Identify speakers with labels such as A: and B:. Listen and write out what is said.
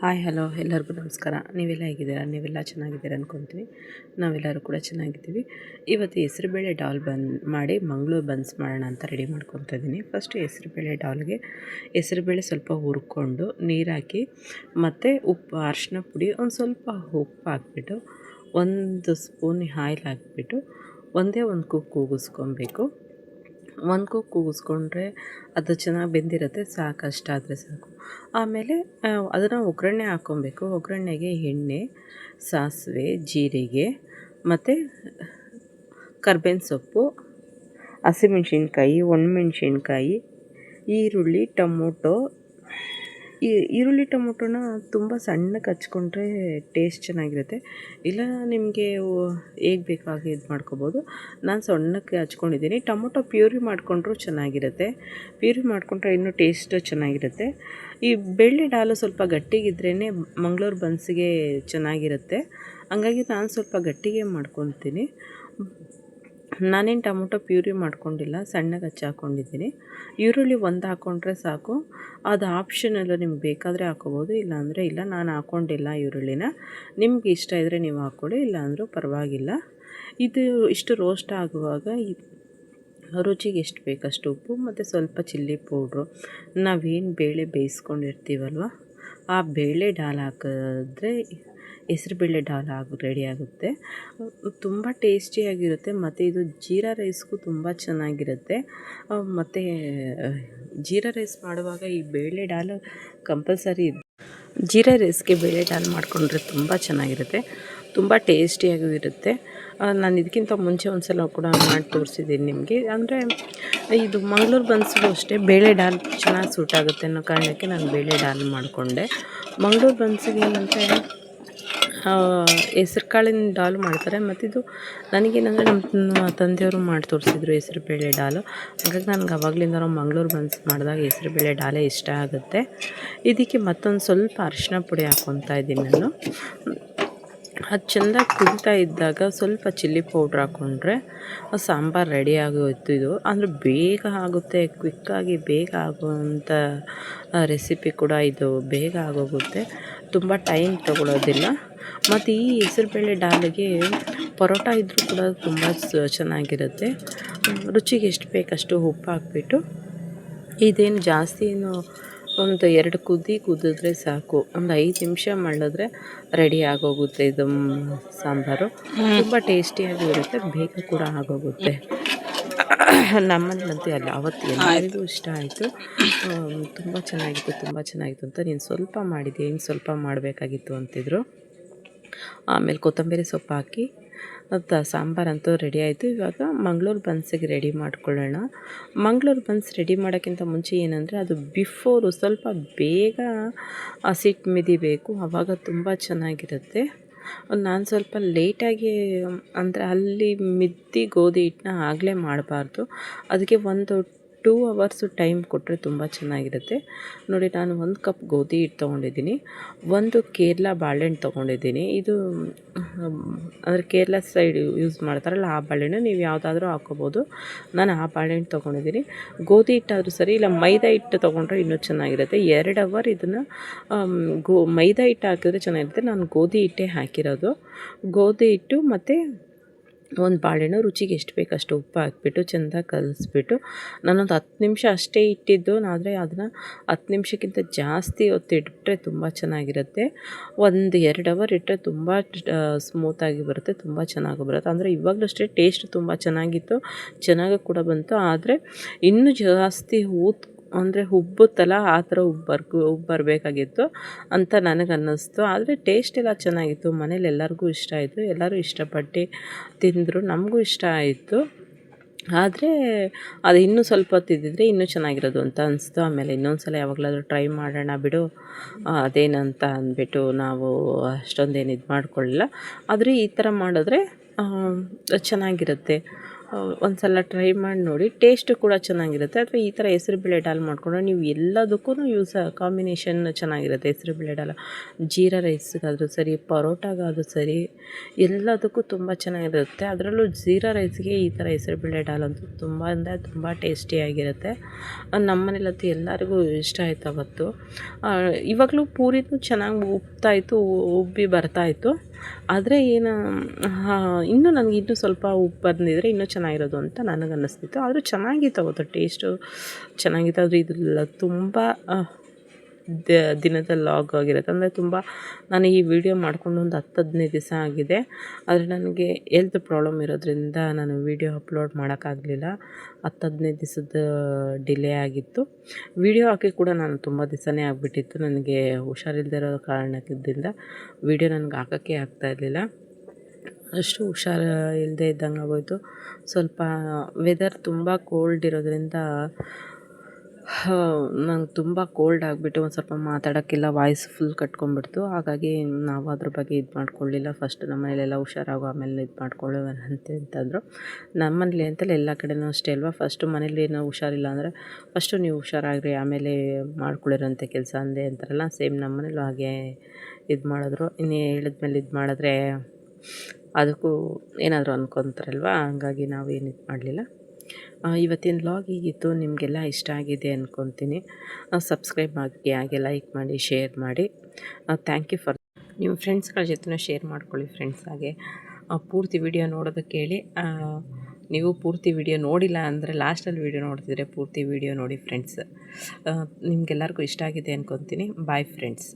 A: Hi, hello, ಎಲ್ಲರಿಗೂ ನಮಸ್ಕಾರ. ನೀವೆಲ್ಲ ಹೇಗಿದ್ದೀರಾ? ನೀವೆಲ್ಲ ಚೆನ್ನಾಗಿದ್ದೀರಾ ಅಂದ್ಕೊತೀನಿ ನಾವೆಲ್ಲರೂ ಕೂಡ ಚೆನ್ನಾಗಿದ್ದೀವಿ. ಇವತ್ತು ಹೆಸರುಬೇಳೆ ಡಾಲ್ ಬನ್ ಮಾಡಿ ಮಂಗಳೂರು ಬನ್ಸ್ ಮಾಡೋಣ ಅಂತ ರೆಡಿ ಮಾಡ್ಕೊತಾ ಇದ್ದೀನಿ. ಫಸ್ಟು ಹೆಸರುಬೇಳೆ ಡಾಲ್ಗೆ ಹೆಸರುಬೇಳೆ ಸ್ವಲ್ಪ ಹುರ್ಕೊಂಡು ನೀರು ಹಾಕಿ ಮತ್ತು ಉಪ್ಪು ಅರಿಶಿನ ಪುಡಿ ಒಂದು ಸ್ವಲ್ಪ ಉಪ್ಪು ಹಾಕ್ಬಿಟ್ಟು ಒಂದು ಸ್ಪೂನ್ ಆಯಿಲ್ ಹಾಕ್ಬಿಟ್ಟು ಒಂದೇ ಒಂದು ಕುಕ್ ಕೂಗಿಸ್ಕೊಬೇಕು ಒಂದು ಕುಕ್ ಕೂಗಿಸ್ಕೊಂಡ್ರೆ ಅದು ಚೆನ್ನಾಗಿ ಬೆಂದಿರುತ್ತೆ ಸಾಕು ಅಷ್ಟಾದರೆ ಸಾಕು. ಆಮೇಲೆ ಅದನ್ನು ಒಗ್ಗರಣೆ ಹಾಕ್ಕೊಬೇಕು. ಒಗ್ಗರಣೆಗೆ ಎಣ್ಣೆ, ಸಾಸಿವೆ, ಜೀರಿಗೆ, ಮತ್ತು ಕರ್ಬೇವಿನ ಸೊಪ್ಪು, ಹಸಿಮೆಣ್ಸಿನ್ಕಾಯಿ, ಒಣಮೆಣ್ಸಿನ್ಕಾಯಿ, ಈರುಳ್ಳಿ, ಟೊಮೊಟೊ ಈ ಈರುಳ್ಳಿ ಟೊಮೊಟೊನ ತುಂಬ ಸಣ್ಣಕ್ಕೆ ಹಚ್ಕೊಂಡ್ರೆ ಟೇಸ್ಟ್ ಚೆನ್ನಾಗಿರುತ್ತೆ. ಇಲ್ಲ, ನಿಮಗೆ ಹೇಗೆ ಬೇಕು ಹಾಗೆ ಇದು ಮಾಡ್ಕೊಬೋದು. ನಾನು ಸಣ್ಣಕ್ಕೆ ಹಚ್ಕೊಂಡಿದ್ದೀನಿ. ಟೊಮೊಟೊ ಪ್ಯೂರಿ ಮಾಡಿಕೊಂಡ್ರೂ ಚೆನ್ನಾಗಿರುತ್ತೆ. ಪ್ಯೂರಿ ಮಾಡಿಕೊಂಡ್ರೆ ಇನ್ನೂ ಟೇಸ್ಟು ಚೆನ್ನಾಗಿರುತ್ತೆ. ಈ ಬೆಳ್ಳಿ ಡಾಲು ಸ್ವಲ್ಪ ಗಟ್ಟಿಗಿದ್ರೇ ಮಂಗಳೂರು ಬನ್ಸಿಗೆ ಚೆನ್ನಾಗಿರುತ್ತೆ. ಹಂಗಾಗಿ ನಾನು ಸ್ವಲ್ಪ ಗಟ್ಟಿಗೆ ಮಾಡ್ಕೊತೀನಿ. ನಾನೇನು ಟೊಮೊಟೊ ಪ್ಯೂರಿ ಮಾಡ್ಕೊಂಡಿಲ್ಲ, ಸಣ್ಣಗೆ ಹಚ್ಚಿ ಹಾಕ್ಕೊಂಡಿದ್ದೀನಿ ಈರುಳ್ಳಿ ಒಂದು ಹಾಕ್ಕೊಂಡ್ರೆ ಸಾಕು. ಅದು ಆಪ್ಷನಲ್ಲು ನಿಮ್ಗೆ ಬೇಕಾದರೆ ಹಾಕೋಬೋದು, ಇಲ್ಲಾಂದರೆ ಇಲ್ಲ, ನಾನು ಹಾಕ್ಕೊಂಡಿಲ್ಲ ಈರುಳ್ಳಿನ. ನಿಮ್ಗೆ ಇಷ್ಟ ಇದ್ದರೆ ನೀವು ಹಾಕ್ಕೊಳ್ಳಿ ಇಲ್ಲಾಂದರೂ ಪರವಾಗಿಲ್ಲ. ಇದು ಇಷ್ಟು ರೋಸ್ಟ್ ಆಗುವಾಗ ರುಚಿಗೆ ಎಷ್ಟು ಬೇಕಷ್ಟು ಉಪ್ಪು, ಮತ್ತು ಸ್ವಲ್ಪ ಚಿಲ್ಲಿ ಪೌಡ್ರು ನಾವೇನು ಬೇಳೆ ಬೇಯಿಸ್ಕೊಂಡಿರ್ತೀವಲ್ವ, ಆ ಬೇಳೆ ಡಾಲ್ ಹಾಕಿದ್ರೆ ಹೆಸ್ರುಬೇಳೆ ಡಾಲ್ ಆಗಿ ರೆಡಿ ಆಗುತ್ತೆ. ತುಂಬ ಟೇಸ್ಟಿಯಾಗಿರುತ್ತೆ ಮತ್ತು ಇದು ಜೀರಾ ರೈಸ್ಗೂ ತುಂಬ ಚೆನ್ನಾಗಿರುತ್ತೆ. ಮತ್ತು ಜೀರಾ ರೈಸ್ ಮಾಡುವಾಗ ಈ ಬೇಳೆ ಡಾಲ್ ಕಂಪಲ್ಸರಿ ಜೀರಾ ರೈಸ್ಗೆ ಬೇಳೆ ಡಾಲ್ ಮಾಡಿಕೊಂಡ್ರೆ ತುಂಬ ಚೆನ್ನಾಗಿರುತ್ತೆ. ತುಂಬ ಟೇಸ್ಟಿಯಾಗೂ ಇರುತ್ತೆ ನಾನು ಇದಕ್ಕಿಂತ ಮುಂಚೆ ಒಂದು ಸಲ ಕೂಡ ಮಾಡಿ ತೋರಿಸಿದ್ದೀನಿ ನಿಮಗೆ. ಅಂದರೆ, ಇದು ಮಂಗಳೂರು ಬನ್ಸ್ಗೂ ಅಷ್ಟೇ ಬೇಳೆ ಡಾಲ್ ಚೆನ್ನಾಗಿ ಸೂಟ್ ಆಗುತ್ತೆ ಅನ್ನೋ ಕಾರಣಕ್ಕೆ ನಾನು ಬೇಳೆ ಡಾಲ್ ಮಾಡಿಕೊಂಡೆ. ಮಂಗಳೂರು ಬನ್ಸಿಗೆ ಏನಂದರೆ ಹೆಸ್ರು ಕಾಳಿನ ಡಾಲ್ ಮಾಡ್ತಾರೆ. ಮತ್ತು ಇದು ನನಗೇನಂದರೆ ನಮ್ಮ ತಂದೆಯವರು ಮಾಡಿ ತೋರಿಸಿದ್ರು ಹೆಸ್ರು ಬೇಳೆ ಡಾಲು. ಹಾಗಾಗಿ ನನಗೆ ಅವಾಗಲಿಂದ ಮಂಗಳೂರು ಬನ್ಸ್ ಮಾಡಿದಾಗ ಹೆಸ್ರು ಬೇಳೆ ಡಾಲೇ ಇಷ್ಟ ಆಗುತ್ತೆ. ಇದಕ್ಕೆ ಮತ್ತೊಂದು ಸ್ವಲ್ಪ ಅರಿಶಿನ ಪುಡಿ ಹಾಕ್ಕೊತಾ ಇದ್ದೀನಿ ನಾನು. ಅದು ಚೆಂದಾಗಿ ಕುದಿತಾ ಇದ್ದಾಗ ಸ್ವಲ್ಪ ಚಿಲ್ಲಿ ಪೌಡ್ರ್ ಹಾಕ್ಕೊಂಡ್ರೆ ಸಾಂಬಾರು ರೆಡಿ ಆಗೋಯ್ತು ಇದು. ಅಂದರೆ ಬೇಗ ಆಗುತ್ತೆ ಕ್ವಿಕ್ಕಾಗಿ ಬೇಗ ಆಗುವಂಥ ರೆಸಿಪಿ ಕೂಡ ಇದು. ಬೇಗ ಆಗೋಗುತ್ತೆ. ತುಂಬ ಟೈಮ್ ತೊಗೊಳೋದಿಲ್ಲ. ಮತ್ತು ಈ ಹೆಸರುಬೇಳೆ ಡಾಲಿಗೆ ಪರೋಟ ಇದ್ದರೂ ಕೂಡ ತುಂಬ ಚೆನ್ನಾಗಿರುತ್ತೆ. ರುಚಿಗೆ ಎಷ್ಟು ಬೇಕಷ್ಟು ಉಪ್ಪು ಹಾಕ್ಬಿಟ್ಟು ಇದೇನು ಜಾಸ್ತಿ ಏನು ಒಂದು ಎರಡು ಕುದಿ ಕುದಿದ್ರೆ ಸಾಕು. ಒಂದು ಐದು ನಿಮಿಷ ಮಾಡಿದ್ರೆ ರೆಡಿ ಆಗೋಗುತ್ತೆ ಇದು ಸಾಂಬಾರು. ತುಂಬ ಟೇಸ್ಟಿಯಾಗಿ ಇರುತ್ತೆ ಬೇಗ ಕೂಡ ಆಗೋಗುತ್ತೆ. ನಮ್ಮಲ್ಲಿ ಅಲ್ಲ, ಅವತ್ತು ಎಲ್ಲರಿಗೂ ಇಷ್ಟ ಆಯಿತು. ತುಂಬ ಚೆನ್ನಾಗಿತ್ತು ತುಂಬ ಚೆನ್ನಾಗಿತ್ತು ಅಂತ ನೀನು ಸ್ವಲ್ಪ ಮಾಡಿದ್ದೆ ಇನ್ನು ಸ್ವಲ್ಪ ಮಾಡಬೇಕಾಗಿತ್ತು ಅಂತಿದ್ರು. ಆಮೇಲೆ ಕೊತ್ತಂಬರಿ ಸೊಪ್ಪು ಹಾಕಿ, ಮತ್ತು ಸಾಂಬಾರಂತೂ ರೆಡಿ ಆಯಿತು. ಇವಾಗ ಮಂಗಳೂರು ಬನ್ಸಿಗೆ ರೆಡಿ ಮಾಡ್ಕೊಳ್ಳೋಣ. ಮಂಗಳೂರು ಬನ್ಸ್ ರೆಡಿ ಮಾಡೋಕ್ಕಿಂತ ಮುಂಚೆ ಏನಂದರೆ, ಅದು ಬಿಫೋರು ಸ್ವಲ್ಪ ಬೇಗ ಹಸಿಟ್ಟು ಮಿದಿಬೇಕು ಆವಾಗ ತುಂಬ ಚೆನ್ನಾಗಿರುತ್ತೆ. ನಾನು ಸ್ವಲ್ಪ ಲೇಟಾಗಿ ಅಂದರೆ ಅಲ್ಲಿ ಮಿದ್ದಿ ಗೋಧಿ ಹಿಟ್ಟನ್ನ ಆಗಲೇ ಮಾಡಬಾರ್ದು. ಅದಕ್ಕೆ ಒಂದು ಟೂ ಅವರ್ಸು ಟೈಮ್ ಕೊಟ್ಟರೆ ತುಂಬ ಚೆನ್ನಾಗಿರುತ್ತೆ. ನೋಡಿ, ನಾನು ಒಂದು ಕಪ್ ಗೋಧಿ ಹಿಟ್ಟು ತೊಗೊಂಡಿದ್ದೀನಿ. ಒಂದು ಕೇರಳ ಬಾಳೆಹಣ್ಣು ತೊಗೊಂಡಿದ್ದೀನಿ. ಇದು, ಅಂದರೆ ಕೇರಳ ಸೈಡ್ ಯೂಸ್ ಮಾಡ್ತಾರಲ್ಲ, ಆ ಬಾಳೆಹಣ್ಣು ನೀವು ಯಾವುದಾದ್ರೂ ಹಾಕೋಬೋದು. ನಾನು ಆ ಬಾಳೆಹಣ್ಣು ತೊಗೊಂಡಿದ್ದೀನಿ. ಗೋಧಿ ಹಿಟ್ಟಾದರೂ ಸರಿ, ಇಲ್ಲ ಮೈದಾ ಹಿಟ್ಟು ತೊಗೊಂಡ್ರೆ ಇನ್ನೂ ಚೆನ್ನಾಗಿರುತ್ತೆ. ಎರಡು ಅವರ್ ಇದನ್ನು ಗೋ, ಮೈದಾ ಹಿಟ್ಟು ಹಾಕಿದ್ರೆ ಚೆನ್ನಾಗಿರುತ್ತೆ. ನಾನು ಗೋಧಿ ಹಿಟ್ಟೇ ಹಾಕಿರೋದು. ಗೋಧಿ ಹಿಟ್ಟು ಮತ್ತು ಒಂದು ಬಾಳೆಹಣ್ಣು, ರುಚಿಗೆ ಎಷ್ಟು ಬೇಕು ಅಷ್ಟು ಉಪ್ಪು ಹಾಕಿಬಿಟ್ಟು, ಚೆಂದ ಕಲಿಸ್ಬಿಟ್ಟು, ನಾನೊಂದು ಹತ್ತು ನಿಮಿಷ ಅಷ್ಟೇ ಇಟ್ಟಿದ್ದು ಆದರೆ ಅದನ್ನು ಹತ್ತು ನಿಮಿಷಕ್ಕಿಂತ ಜಾಸ್ತಿ ಹೊತ್ತು ಇಟ್ಬಿಟ್ರೆ ತುಂಬ ಚೆನ್ನಾಗಿರುತ್ತೆ. ಒಂದು ಎರಡು ಅವರ್ ಇಟ್ಟರೆ ತುಂಬ ಸ್ಮೂತಾಗಿ ಬರುತ್ತೆ, ತುಂಬ ಚೆನ್ನಾಗಿ ಬರುತ್ತೆ. ಅಂದರೆ ಇವಾಗಲೂ ಅಷ್ಟೇ ಟೇಸ್ಟ್ ತುಂಬ ಚೆನ್ನಾಗಿತ್ತು, ಚೆನ್ನಾಗಿ ಕೂಡ ಬಂತು. ಆದರೆ ಇನ್ನೂ ಜಾಸ್ತಿ ಊತ್ ಅಂದರೆ ಉಬ್ಬುತ್ತಲ್ಲ ಆ ಥರ ಉಬ್ಬರ್ಕು ಉಬ್ಬು ಬರಬೇಕಾಗಿತ್ತು ಅಂತ ನನಗೆ ಅನ್ನಿಸ್ತು ಆದರೆ ಟೇಸ್ಟ್ ಎಲ್ಲ ಚೆನ್ನಾಗಿತ್ತು. ಮನೇಲಿ ಎಲ್ಲರಿಗೂ ಇಷ್ಟ ಆಯಿತು. ಎಲ್ಲರೂ ಇಷ್ಟಪಟ್ಟು ತಿಂದರು. ನಮಗೂ ಇಷ್ಟ ಆಯಿತು. ಆದರೆ ಅದು ಇನ್ನೂ ಸ್ವಲ್ಪ ತಿದ್ದಿದ್ರೆ ಇನ್ನೂ ಚೆನ್ನಾಗಿರೋದು ಅಂತ ಅನಿಸ್ತು. ಆಮೇಲೆ ಇನ್ನೊಂದು ಸಲ ಯಾವಾಗಲಾದರೂ ಟ್ರೈ ಮಾಡೋಣ ಬಿಡು ಅದೇನಂತ ಅಂದ್ಬಿಟ್ಟು ನಾವು ಅಷ್ಟೊಂದೇನು ಇದು ಮಾಡ್ಕೊಳ್ಳಿಲ್ಲ ಆದರೆ ಈ ಥರ ಮಾಡಿದ್ರೆ ಚೆನ್ನಾಗಿರುತ್ತೆ. ಒಂದು ಸಲ ಟ್ರೈ ಮಾಡಿ ನೋಡಿ ಟೇಸ್ಟ್ ಕೂಡ ಚೆನ್ನಾಗಿರುತ್ತೆ. ಅಥವಾ ಈ ಥರ ಹೆಸ್ರುಬೇಳೆ ಡಾಲ್ ಮಾಡಿಕೊಂಡ್ರೆ ನೀವು ಎಲ್ಲದಕ್ಕೂ ಯೂಸ್ ಕಾಂಬಿನೇಷನ್ ಚೆನ್ನಾಗಿರುತ್ತೆ ಹೆಸ್ರುಬೇಳೆ ಡಾಲ್ ಜೀರಾ ರೈಸ್ಗಾದರೂ ಸರಿ, ಪರೋಟಾಗಾದರೂ ಸರಿ, ಎಲ್ಲದಕ್ಕೂ ತುಂಬ ಚೆನ್ನಾಗಿರುತ್ತೆ. ಅದರಲ್ಲೂ ಜೀರಾ ರೈಸ್ಗೆ ಈ ಥರ ಹೆಸ್ರುಬೇಳೆ ಡಾಲ್ ಅಂತೂ ತುಂಬ ಅಂದರೆ ತುಂಬ ಟೇಸ್ಟಿಯಾಗಿರುತ್ತೆ ನಮ್ಮ ಮನೇಲಂತೂ ಎಲ್ಲರಿಗೂ ಇಷ್ಟ ಆಯ್ತು ಅವತ್ತು. ಇವಾಗಲೂ ಪೂರಿನೂ ಚೆನ್ನಾಗಿ ಉಬ್ತಾಯಿತ್ತು ಉಬ್ಬಿ ಬರ್ತಾಯಿತ್ತು ಆದರೆ ಏನು ಇನ್ನೂ ನನಗೆ ಇನ್ನೂ ಸ್ವಲ್ಪ ಉಪ್ಪು ಬಂದಿದ್ದರೆ ಇನ್ನೂ ಚೆನ್ನಾಗಿರೋದು ಅಂತ ನನಗೆ ಅನ್ನಿಸ್ತಿತ್ತು ಆದರೂ ಚೆನ್ನಾಗಿತ್ತು ಅವತ್ತು ಟೇಸ್ಟು ಚೆನ್ನಾಗಿತ್ತು. ಆದರೆ ಇದೆಲ್ಲ ತುಂಬ ದಿನದ ಲಾಗ್ ಆಗಿರುತ್ತೆ. ಅಂದರೆ ತುಂಬ ನಾನು ಈ ವಿಡಿಯೋ ಮಾಡಿಕೊಂಡು ಒಂದು ಹತ್ತು ಹದಿನೈದು ದಿವಸ ಆಗಿದೆ. ಆದರೆ ನನಗೆ ಹೆಲ್ತ್ ಪ್ರಾಬ್ಲಮ್ ಇರೋದ್ರಿಂದ ನಾನು ವಿಡಿಯೋ ಅಪ್ಲೋಡ್ ಮಾಡೋಕ್ಕಾಗಲಿಲ್ಲ ಹತ್ತು ಹದಿನೈದು ದಿವಸದ ಡಿಲೇ ಆಗಿತ್ತು. ವಿಡಿಯೋ ಹಾಕಿ ಕೂಡ ನಾನು ತುಂಬ ದಿವಸನೇ ಆಗಿಬಿಟ್ಟಿತ್ತು. ನನಗೆ ಹುಷಾರಿಲ್ಲದೆ ಇರೋ ಕಾರಣದಿಂದ ವಿಡಿಯೋ ನನಗೆ ಹಾಕೋಕ್ಕೆ ಆಗ್ತಾಯಿರಲಿಲ್ಲ ಅಷ್ಟು ಹುಷಾರು ಇಲ್ಲದೆ ಇದ್ದಂಗೆ ಆಗೋಯಿತು. ಸ್ವಲ್ಪ ವೆದರ್ ತುಂಬ ಕೋಲ್ಡ್ ಇರೋದ್ರಿಂದ ನಂಗೆ ತುಂಬ ಕೋಲ್ಡ್ ಆಗಿಬಿಟ್ಟು ಒಂದು ಸ್ವಲ್ಪ ಮಾತಾಡೋಕ್ಕೆಲ್ಲ ವಾಯ್ಸ್ ಫುಲ್ ಕಟ್ಕೊಂಡ್ಬಿಡ್ತು. ಹಾಗಾಗಿ ನಾವು ಅದ್ರ ಬಗ್ಗೆ ಇದು ಮಾಡ್ಕೊಳ್ಳಿಲ್ಲ. ಫಸ್ಟ್ ನಮ್ಮ ಮನೇಲೆಲ್ಲ ಹುಷಾರಾಗು, ಆಮೇಲೆ ಇದು ಮಾಡ್ಕೊಳ್ಳೋಣ ಅಂತ ಅಂತಂದರು. ನಮ್ಮ ಮನೇಲಿ ಅಂತಲ್ಲ ಎಲ್ಲ ಕಡೆನೂ ಅಷ್ಟೇ ಅಲ್ವಾ? ಫಸ್ಟು ಮನೇಲಿ ಏನೋ ಹುಷಾರಿಲ್ಲ ಅಂದರೆ ಫಸ್ಟು ನೀವು ಹುಷಾರಾಗ್ರಿ, ಆಮೇಲೆ ಮಾಡ್ಕೊಳ್ಳಿರೋಂಥ ಕೆಲಸ ಅಂದೆ ಅಂತಾರಲ್ಲ ಸೇಮ್ ನಮ್ಮ ಮನೇಲೂ ಹಾಗೆ ಇದು ಮಾಡಿದ್ರು. ಇನ್ನು ಹೇಳಿದ್ಮೇಲೆ ಇದು ಮಾಡಿದ್ರೆ ಅದಕ್ಕೂ ಏನಾದರೂ ಅಂದ್ಕೊತಾರಲ್ವ ಹಂಗಾಗಿ ನಾವೇನು ಇದು ಮಾಡಲಿಲ್ಲ. ಇವತ್ತಿನ ಲಾಗ್ ಹೀಗಿತ್ತು. ನಿಮಗೆಲ್ಲ ಇಷ್ಟ ಆಗಿದೆ ಅಂದ್ಕೊತೀನಿ ಸಬ್ಸ್ಕ್ರೈಬ್ ಆಗಿ, ಹಾಗೆ ಲೈಕ್ ಮಾಡಿ ಶೇರ್ ಮಾಡಿ. ಥ್ಯಾಂಕ್ ಯು ಫಾರ್ ನಿಮ್ಮ ಫ್ರೆಂಡ್ಸ್ಗಳ ಜೊತೆ ಶೇರ್ ಮಾಡ್ಕೊಳ್ಳಿ ಫ್ರೆಂಡ್ಸ್ ಹಾಗೆ. ಪೂರ್ತಿ ವಿಡಿಯೋ ನೋಡೋದಕ್ಕೆ ಹೇಳಿ. ನೀವು ಪೂರ್ತಿ ವಿಡಿಯೋ ನೋಡಿಲ್ಲ ಅಂದರೆ ಲಾಸ್ಟಲ್ಲಿ ವಿಡಿಯೋ ನೋಡ್ತಿದ್ರೆ ಪೂರ್ತಿ ವಿಡಿಯೋ ನೋಡಿ ಫ್ರೆಂಡ್ಸ್ ನಿಮಗೆಲ್ಲರಿಗೂ ಇಷ್ಟ ಆಗಿದೆ ಅಂದ್ಕೊತೀನಿ ಬಾಯ್ ಫ್ರೆಂಡ್ಸ್